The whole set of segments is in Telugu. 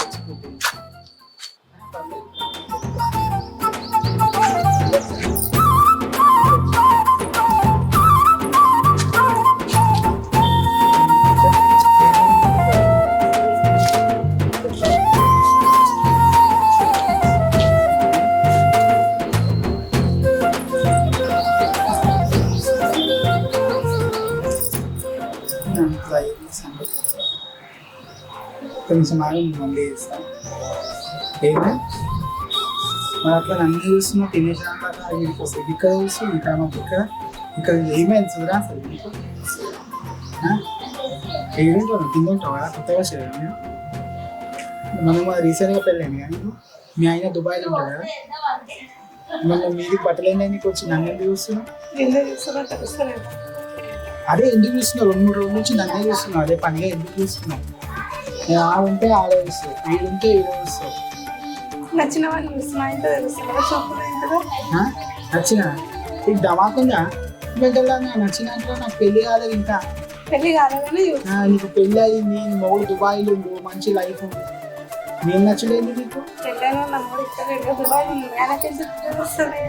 Let's go. కొంచెం ఆగి మళ్ళీ చేస్తాను ఏమే? మరి అట్లా నన్ను చూస్తున్నావు తినేసాక వీడికి వస్తుంది ఇక్కడ చూస్తుంది ఇక్కడ మాకు ఇక్కడ ఇక్కడ ఏమైంది చూడరా అసలు? ఏడుంటావు కదా కొత్తగా చేయడం మనం రీసెంట్గా పెళ్ళాను కానీ మీ ఆయన దుబాయ్లో ఉంటాడు కదా? మళ్ళీ మీది బట్టలేని నీకు వచ్చి నన్ను ఎందుకు చూస్తున్నావు? చూస్తున్నా అదే ఎందుకు చూస్తున్నావు? రెండు మూడు రోజుల నుంచి నన్నే చూస్తున్నావు. అదే పనిగా ఎందుకు చూస్తున్నావు? నేను ఆడుంటే ఆడే చూస్తావు వీడుంటే వీడే చూస్తావు నచ్చిన వాళ్ళు తెలుస్తున్నా చూపులు ఇంతగా ఆ? నచ్చిన? నీకు ధమాకుందా మెంటల్గా నచ్చినట్లు నాకు పెళ్ళి కాలేదు ఇంకా. పెళ్ళి కాలేదని ఆ, నీకు పెళ్ళి అయింది నీ మూడు దుబాయ్లు ఉండు మంచి లైఫ్ ఉంది నేను నచ్చలేదు నీకు? పెళ్ళైనా నా మూడు ఇక్కడ రెండు దుబాయ్ ఉంది ఆయనకి ఎందుకు తెలుస్తుంది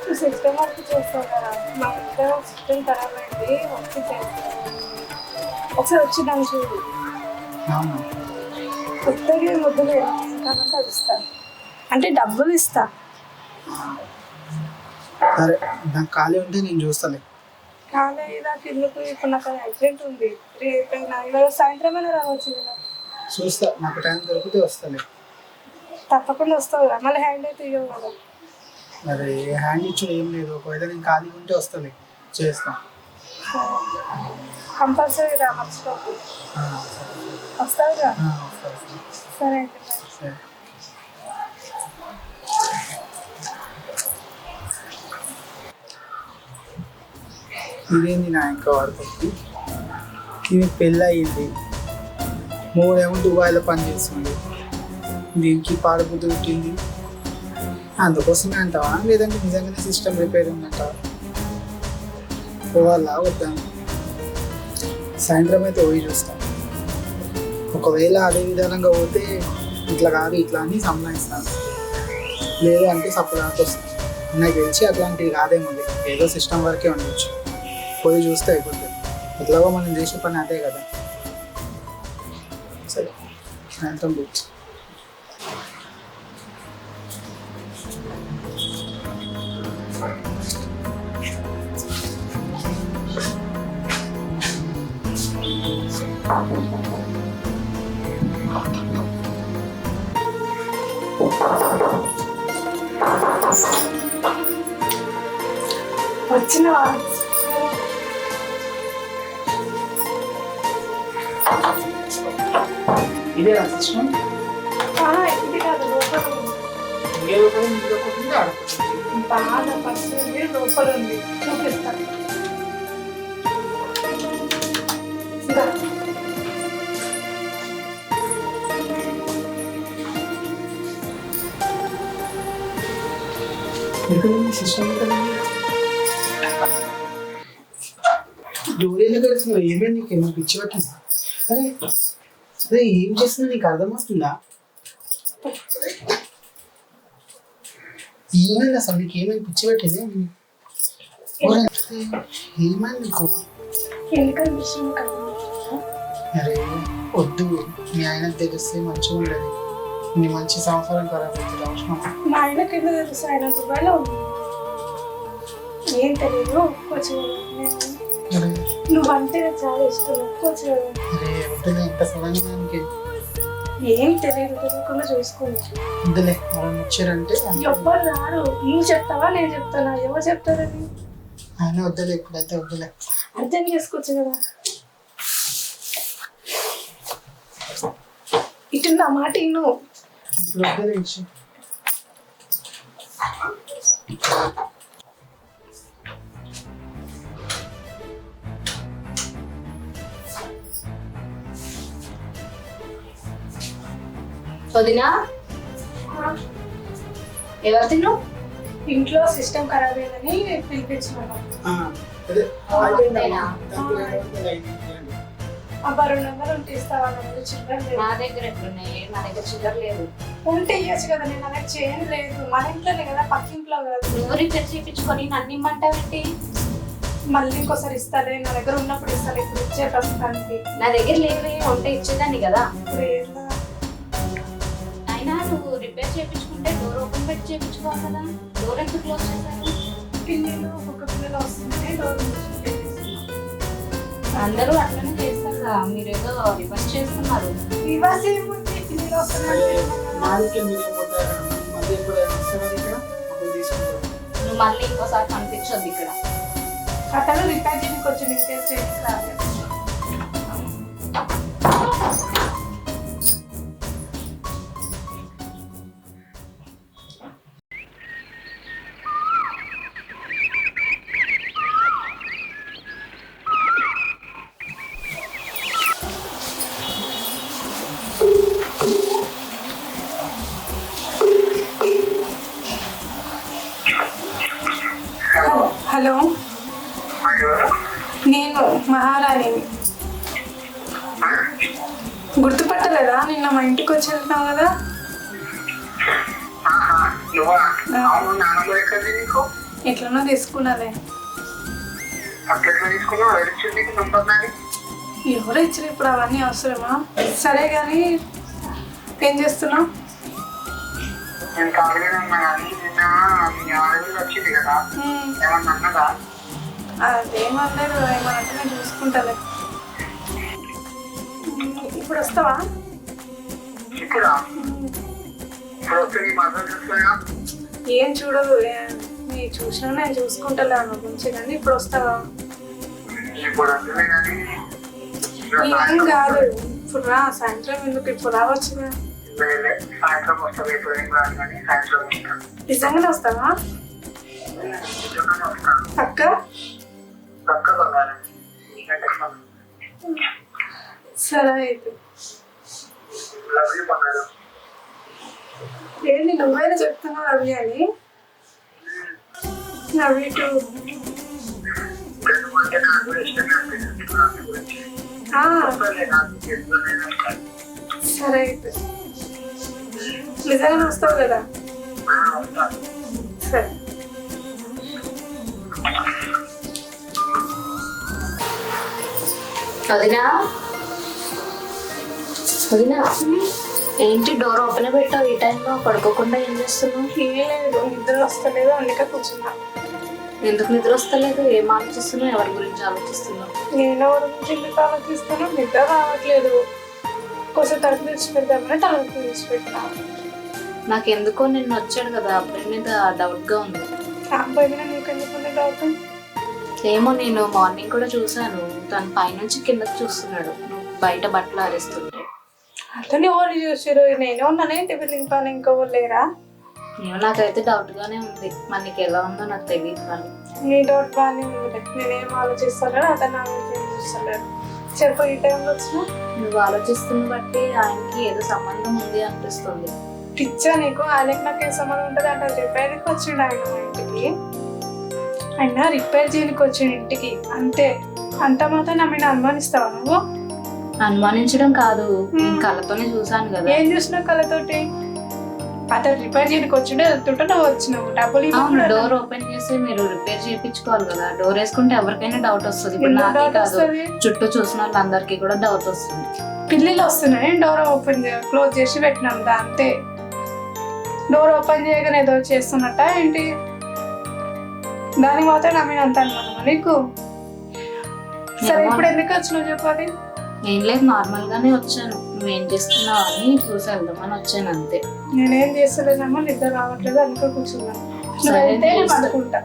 నువ్వు సిస్టమ్ వర్క్ చేస్తావు కదా. మా ఇంట్లో సిస్టమ్ ఖరాబ్ అయింది. వచ్చి చేస్తాను ఒకసారి వచ్చి దాన్ని చూడు. కొత్తగా ముద్దులు ఇస్తా అంటే డబ్బులు ఇస్తా. సరే నాకు ఖాళీ ఉంటే నేను చూస్తాలే. కాలే దాకా ఎందుకు? ఇప్పుడు నాకు యాక్సిడెంట్ ఉంది. రేపైనా ఇవాళ సాయంత్రమైనా రావచ్చు కదా. చూస్తా నాకు టైం దొరికితే వస్తాలే. తప్పకుండా వస్తావు కదా. మళ్ళీ హ్యాండ్ అయితే ఇవ్వవు కదా. మరి హ్యాండ్ ఇచ్చుడు ఏం లేదు. ఒకవేళ నేను ఖాళీ ఉంటే వస్తాలే. చేస్తా. కంపల్సరీ రా మర్చిపోకు. వస్తావుగా. సరే అయితే. సరే. ఇదేంది నా ఇంకా వాడుకోండి ఇది పెళ్ళి అయ్యింది మూడేమో దుబాయ్లో పని చేస్తుంది. దీనికి పాడబుద్ధి పుట్టింది. అందుకోసమే అంటావా? లేదంటే నిజంగానే సిస్టమ్ రిపేర్ ఉందంటావా? పోవాలా? వద్దా? సాయంత్రం అయితే పోయి చూస్తాం. ఒకవేళ అదే విధానంగా పోతే ఇట్లా కాదు ఇట్లా అని సంబంధిస్తాను లేదు అంటే సపరేట్ వస్తుంది నాకు తెలిసి అట్లాంటివి కాదేమో ఏదో సిస్టమ్ వరకే ఉండొచ్చు. పోయి చూస్తే అయిపోతుంది ఎట్లాగో మనం చేసే పని అదే కదా. సరే సాయంత్రం పోవచ్చు వచ్చిన ఇదే సిస్టమ్ ఇది కాదు లోపల. ఏ ఉంది. బాగా ఫస్ట్ లోపల ఉంది ఎక్కడ ఉంది కడుతున్నావు ఏమైంది నీకు ఏమైనా పిచ్చి పట్టింది అరే అరే ఏం చేస్తున్నా నీకు అర్థం వస్తుందా ఏమైంది అసలు నీకు ఏమైంది పిచ్చి పట్టింది ఏమైంది నీకు అరే వద్దు. మీ ఆయన తెలిస్తే మంచిగా ఉండదు. నీ మంచి సంవత్సరం ఖరాబ్ అవసరం మా ఆయనకి ఎందుకు తెలుసు ఆయన దుబాయ్లో ఏం తెలియదు కదా. నేను- అరే నువ్వంటే నాకు చాలా ఇష్టం కదా. వద్దులే ఇంత సడన్గా ఏం తెలియదు తెలియకుండా చూసుకోవచ్చు వద్దులే మనం వచ్చారంటే ఎవ్వరు రారు నువ్వు చెప్తావా నేను చెప్తానా ఎవరు చెప్తారని ఆయన వద్దులే ఇప్పుడైతే వద్దులే అర్థం చేసుకోవచ్చు కదా ఇటు నా మాట ఇన్ను ఇచ్చి వదినా? ఎవరు తిను ఇంట్లో సిస్టమ్ ఖరాబ్ అయిందని పిలిపించినాను. అబ్బా రెండు వందలు ఉంటే ఇస్తావా నాకు చిల్లర లేదు. నా దగ్గర ఎట్లున్నాయి నా దగ్గర చిల్లర లేదు. ఉంటే ఇవ్వచ్చు కదా నేను అలాగే చేయను లేదు. మన ఇంట్లోనే కదా పక్కింట్లో కాదు. నువ్వు రిపేర్ చేయించుకొని నన్ను ఇమ్మంటావేంటి? మళ్ళీ ఇంకోసారి ఇస్తాలే నా దగ్గర ఉన్నప్పుడు ఇస్తాలే ఇప్పుడు ఇచ్చే ప్రస్తుతానికి నా దగ్గర లేవే ఉంటే ఇచ్చేదాన్ని కదా. లేదు. అయినా నువ్వు రిపేర్ చేయించుకుంటే డోర్ ఓపెన్ పెట్టి చేయించుకోవాలి కదా. డోర్ ఎందుకు క్లోజ్ చేశారు? పిల్లలు ఒక్కొక్క పిల్లలు వస్తుంటే డోర్. అందరూ అట్లనే చేస్తారు. కదా మీరు ఏదో రివర్స్ చేస్తున్నారు. రివర్స్ ఏముంది? మీరు నువ్వు మళ్ళీ ఇంకోసారి కనిపించొద్దు ఇక్కడ. అతను రిపేర్ చేయడానికి వచ్చి నేను టేస్ట్ చేసి రాలేదు గుర్తుపట్టలేదా? నిన్న మా ఇంటికి వచ్చి వెళ్తున్నావు కదా? ఎట్లనో తీసుకున్నాలే. ఎవరు ఇచ్చిన ఇప్పుడు అవన్నీ అవసరమా? సరే కానీ ఏం చేస్తున్నావు? నేను ఖాళీగానే ఉన్నా కానీ నిన్న మీ ఆడవి వచ్చింది కదా. ఏమన్నా అన్నదా? అదేమనలేదు చూసుకుంటాలే. ఇప్పుడు వస్తావా ఇప్పుడా ఇప్పుడు వస్తే నీ మద్దతు చూస్తాయా ఏం చూడదు నీ చూసినా నేను చూసుకుంటాలే అన్న గురించి కానీ ఇప్పుడు వస్తావా ఇప్పుడు వస్తుంది కానీ ఏం కాదు. ఇప్పుడు రా సాయంత్రం ఎందుకు? ఇప్పుడు రావచ్చుగా. వేలే సాయంత్రం వస్తుంది ఇప్పుడు ఏం కాదు కానీ సాయంత్రం వస్తాను నిజంగానే వస్తావా? అక్క బంగారం నీకంటే సరే అయితే. ఏంటి నువ్వైనా చెప్తున్నావు రవి అని? రవి సరే అయితే. నిజంగా వస్తావు కదా? సరే. వదినా? వదినా. ఏంటి డోర్ ఓపెన్ పెట్టావు? ఈ టైంలో పడుకోకుండా ఏం చేస్తున్నావు? ఏం లేదు నిద్ర వస్తలేదు అందుకే కూర్చున్నా. ఎందుకు నిద్ర వస్తలేదు? ఏం ఆలోచిస్తున్నావు? ఎవరి గురించి ఆలోచిస్తున్నావు? నేను ఎవరి గురించి ఎందుకు ఆలోచిస్తాను నిద్ర రావట్లేదు. కొంచెం తలుపు తెచ్చిపెడదామని తలుపు తెచ్చిపెట్టినా నాకెందుకో నిన్న వచ్చాడు కదా అబ్బాయి మీద డౌట్గా ఉంది అబ్బాయి మీద నీకు ఎందుకు డౌట్? ఏమో నేను మార్నింగ్ కూడా చూసాను తన పైనుంచి కిందకి చూస్తున్నాడు. నువ్వు బయట బట్టలు ఆరేస్తుంటే అతను ఎవరు చూసారు నేనే ఉన్నానే టిఫిన్ పని ఇంకెవరు లేరా? ఏమో నాకైతే డౌట్ గానే ఉంది. మరి నీకు ఎలా ఉందో నాకు తెలియదు కానీ నీ డౌట్ బాగానే ఉంది. నేనేం ఆలోచిస్తాను అతను ఆలోచిస్తలేడు చెప్పు ఈ టైంలో వచ్చిన? నువ్వు ఆలోచిస్తున్న బట్టి ఆయనకి ఏదో సంబంధం ఉంది అనిపిస్తుంది. పిచ్చా నీకు? ఆయనకి నాకు ఏ సంబంధం ఉంటుంది? అంటే రిపేర్కి వచ్చిండు ఆయన మా ఇంటికి. ఆయన రిపేర్ చేయడానికి వచ్చిండు ఇంటికి. అంతే. అంత మాత్రం నా మీద అనుమానిస్తావా నువ్వు? అనుమానించడం కాదు. నేను కళ్ళతోనే చూసాను కదా. ఏం చూసినావు కళ్ళతోటి? అతను రిపేర్ చేయడానికి వచ్చిండు వెళ్తుంటే నువ్వు వచ్చినావు. డబ్బులు అవును ఇవ్వకుండా డోర్ ఓపెన్ చేసి మీరు రిపేర్ చేయించుకోవాలి కదా. డోర్ వేసుకుంటే ఎవరికైనా డౌట్ వస్తుంది. ఇప్పుడు ఎందుకు నాకే doubt కాదు. వస్తది? చుట్టూ చూసిన వాళ్ళందరికీ కూడా డౌట్ వస్తుంది. పిల్లలు వస్తున్నాయి. డోర్ ఓపెన్ క్లోజ్ చేసి పెట్టినాం దా అంతే. డోర్ ఓపెన్ చేయగానే ఏదో చేస్తున్నట్ట ఏంటి? దానికి మాత్రం నా మీద అంత అనుమానమా నీకు? సరే ఏమో. ఇప్పుడు ఎందుకు వచ్చినావు చెప్పు అది? ఏం లేదు నార్మల్ గానే వచ్చాను. నువ్వేం చేస్తున్నావు అని చూసి వెళ్దామని వచ్చాను అంతే. నేనేం చేస్తలేదమ్మా నిద్ర రావట్లేదు అందుకే కూర్చున్నాను నువ్వు సరే, వెళ్తే నేను చేస్తా. పడుకుంటా.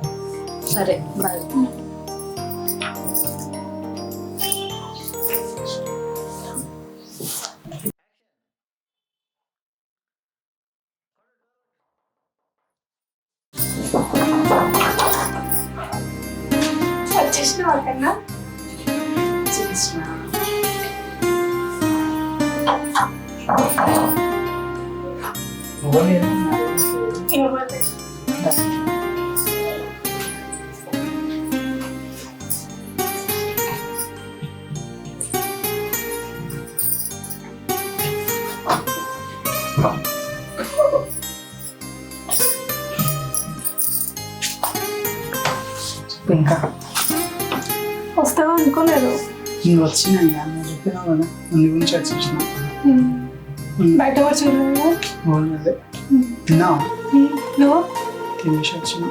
సరే బాయ్ వచ్చేసిన వాళ్ళకన్నా ఇవ్వలేదు ఇంకా వస్తావా అనుకోలేదు నువ్వు వచ్చినా ఇక నువ్వు చెప్పినావు కదా అందు గురించి బయట వచ్చి అదే తిన్నావా? నువ్వు? తినేసి వచ్చిన.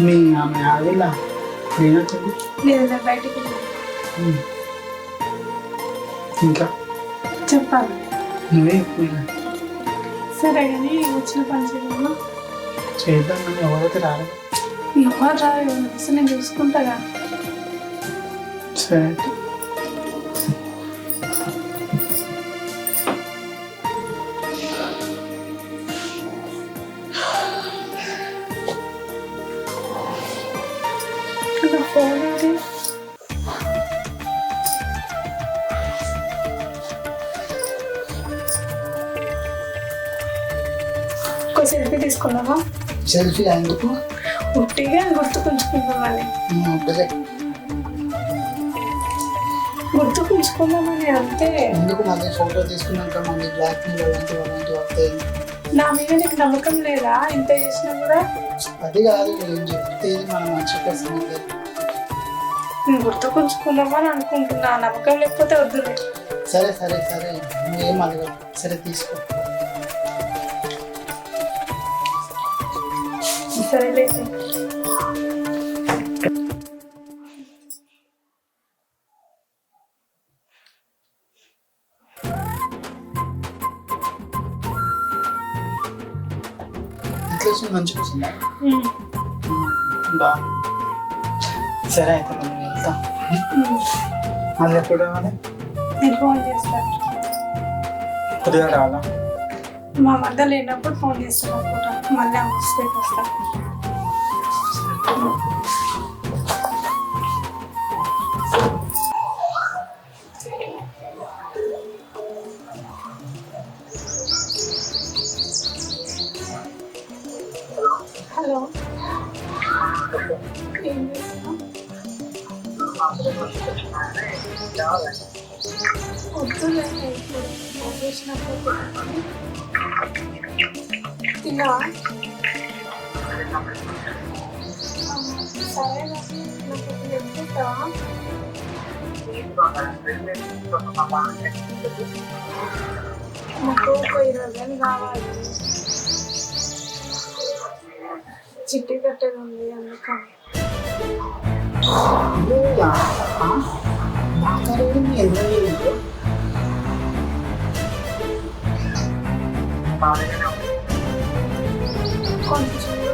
మీ ఆమె లేదు బయటికి ఇంకా? చెప్పాలి. నువ్వే సరే కానీ వచ్చిన పని చేయమ్మా చేద్దామని ఎవరైతే రాలేదు. ఎవరు? అసలు నేను చూసుకుంటాగా? సరే. సెల్ఫీ తీసుకున్నావా? సెల్ఫీ ఎందుకు? ఉట్టిగా గుర్తుకుంచుకుందామని. గుర్తుకుంచుకుందామని అంతే ఎందుకు మళ్ళీ ఫోటో తీసుకున్నాక మళ్ళీ బ్లాక్ మెయిల్ నా మీద నీకు నమ్మకం లేదా? ఇంత చేసినా కూడా? అది కాదు ఏం చెప్తే మనం మంచి కోసం. నేను గుర్తుకుంచుకుందామని అనుకుంటున్నా. నమ్మకం లేకపోతే వద్దులే. సరే సరే సరే. నువ్వేం అడగదు సరే తీసుకో. సరేలే ఎట్లా మంచిగా వస్తుందా. బా. సరే అయితే మనం వెళ్తా. మళ్ళీ ఎప్పుడు రావాలి? ఫోన్ చేస్తాను రావాలా? మా మధ్య లేనప్పుడు ఫోన్ చేస్తాను అనుకుంటా. మళ్ళీ మిస్టేక్ వస్తాను వద్దులే చేసినప్పుడు తిన్నావా సరే నాకు చెప్తావా నాకు ఒక ఇరవై కావాలి. చిట్టి కట్టేది ఉంది అందుకని. కొంచెం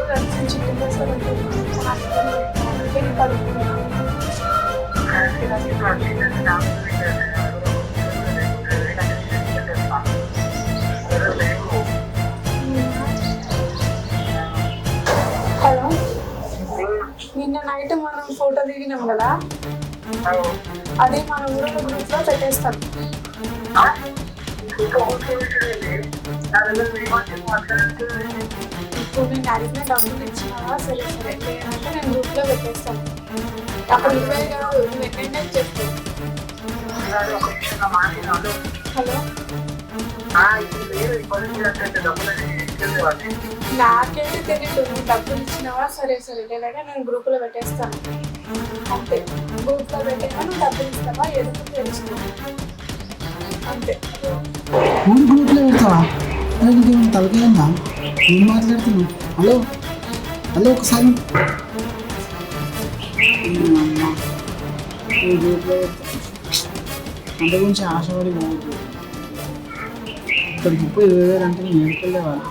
రసం హలో నిన్న నైట్ మనం ఫోటో దిగినాం కదా అది మన ఊరిలో గ్రూప్లో పెట్టేస్తాం ఇప్పుడు నేను అడిగిన డబ్బులు ఇచ్చినావా సరే సరే లేదంటే నేను గ్రూప్ పెట్టేస్తాను అప్పుడు ఇరవై చెప్పు హలో నాకైతే తెలియదు నువ్వు డబ్బులు ఇచ్చినావా సరే సరే లేదంటే నేను గ్రూప్లో పెట్టేస్తాను. అంతే. గ్రూప్లో నువ్వు డబ్బులు ఇస్తావా ఎందుకు తెలుసుకో అంతే. ఫోన్ గ్రూప్లో పెడతావా అరే నీకేమైనా తలకేందా ఏం మాట్లాడుతున్నావు హలో హలో ఒకసారి ఈ అమ్మ. ఈ గ్రూప్లో పెడతా. అంత గురించి ఆశపడి పోవద్దు ఇక్కడ ముప్పై ఇరవై వేలు అంటే నేను ఎక్కడికి వెళ్ళేవాళ్ళు